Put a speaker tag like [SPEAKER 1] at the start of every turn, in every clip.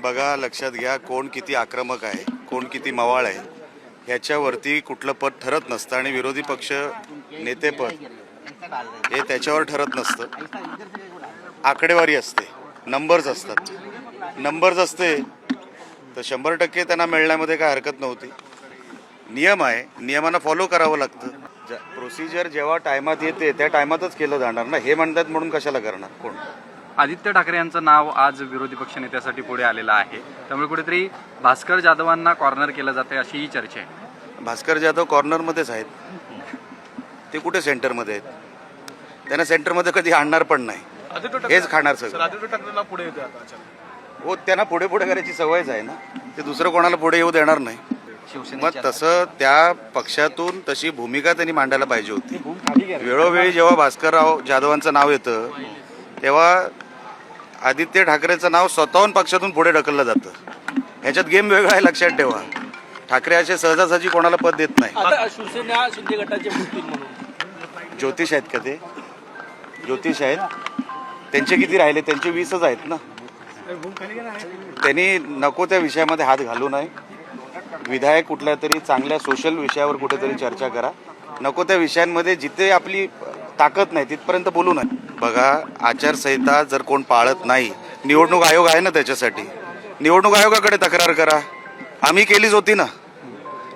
[SPEAKER 1] बघा लक्षात घ्या कोण किती आक्रमक आहे कोण किती मवाळ आहे. ह्याच्यावरती कुठलं पद ठरत नसतं आणि विरोधी पक्ष नेतेपद हे त्याच्यावर ठरत नसतं. आकडेवारी असते नंबर्स असतात. नंबर्स असते तर शंभर टक्के त्यांना मिळण्यामध्ये काय हरकत नव्हती. नियम आहे नियमांना फॉलो करावं लागतं. प्रोसिजर जेव्हा टायमात येते त्या टायमातच केलं जाणार ना? हे म्हणतात म्हणून कशाला करणार? कोण?
[SPEAKER 2] आदित्य ठाकरे यांचं नाव आज विरोधी पक्षनेत्यासाठी पुढे आलेलं आहे. त्यामुळे कुठेतरी भास्कर जाधवांना कॉर्नर केलं जाते अशी ही चर्चा आहे.
[SPEAKER 1] भास्कर जाधव कॉर्नरमध्येच आहेत. ते कुठे सेंटरमध्ये आहेत? त्यांना सेंटरमध्ये कधी आणणार पण नाही. हेच खाणार सगळं.
[SPEAKER 3] पुढे येते आता अचानक
[SPEAKER 1] हो त्यांना पुढे पुढे करायची सवयच आहे ना. ते दुसरं कोणाला पुढे येऊ देणार नाही. मग तसं त्या पक्षातून तशी भूमिका त्यांनी मांडायला पाहिजे होती. वेळोवेळी जेव्हा भास्करराव जाधवांचं नाव येतं तेव्हा आदित्य ठाकरेचं नाव स्वतःहून पक्षातून पुढे ढकललं जातं. ह्याच्यात गेम वेगळा आहे लक्षात ठेवा. ठाकरे असे सहजासहजी कोणाला पद देत नाही. ज्योतिष आहेत का ते? ज्योतिष आहेत. त्यांचे किती राहिले? त्यांचे वीसच आहेत ना. त्यांनी नको त्या विषयामध्ये हात घालू नये. विधायक कुठल्या तरी चांगल्या सोशल विषयावर कुठेतरी चर्चा करा. नको त्या विषयांमध्ये जिथे आपली ताकद नाही तिथपर्यंत बोलू नये. बघा आचारसंहिता जर कोण पाळत नाही निवडणूक आयोग आहे ना त्याच्यासाठी. निवडणूक आयोगाकडे तक्रार करा. आम्ही केलीच होती ना.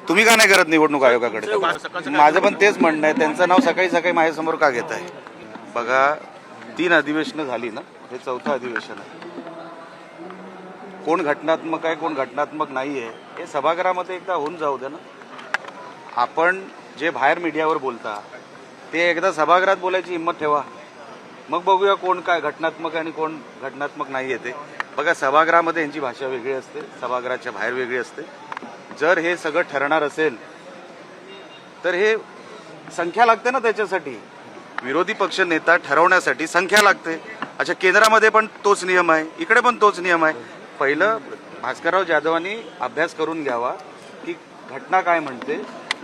[SPEAKER 1] तुम्ही का नाही करत निवडणूक आयोगाकडे माझं पण तेच म्हणणं आहे. त्यांचं नाव सकाळी सकाळी माझ्यासमोर का घेत आहे बघा तीन अधिवेशनं झाली ना. हे चौथं अधिवेशन आहे. कोण घटनात्मक आहे कोण घटनात्मक नाही आहे हे सभागृहामध्ये एकदा होऊन जाऊ द्या ना. आपण जे बाहेर मीडियावर बोलता ते एकदा सभागृहात बोलायची हिंमत ठेवा. मग बघूया कोण काय घटनात्मक आहे आणि कोण घटनात्मक नाही येते. बघा सभागृहामध्ये यांची भाषा वेगळी असते सभागृहाच्या बाहेर वेगळी असते. जर हे सगळं ठरणार असेल तर हे संख्या लागते ना त्याच्यासाठी. विरोधी पक्ष नेता ठरवण्यासाठी संख्या लागते. अच्छा केंद्रामध्ये पण तोच नियम आहे इकडे पण तोच नियम आहे. पहिलं भास्करराव जाधवांनी अभ्यास करून घ्यावा की घटना काय म्हणते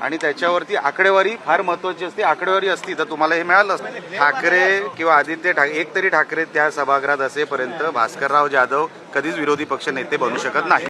[SPEAKER 1] आणि त्याच्यावरती आकडेवारी फार महत्वाची असते आकडेवारी असती तर तुम्हाला हे मिळालं असतं. ठाकरे किंवा आदित्य ठाकरे एक तरी ठाकरे त्या सभागृहात असेपर्यंत भास्करराव जाधव कधीच विरोधी पक्ष नेते बनू शकत नाही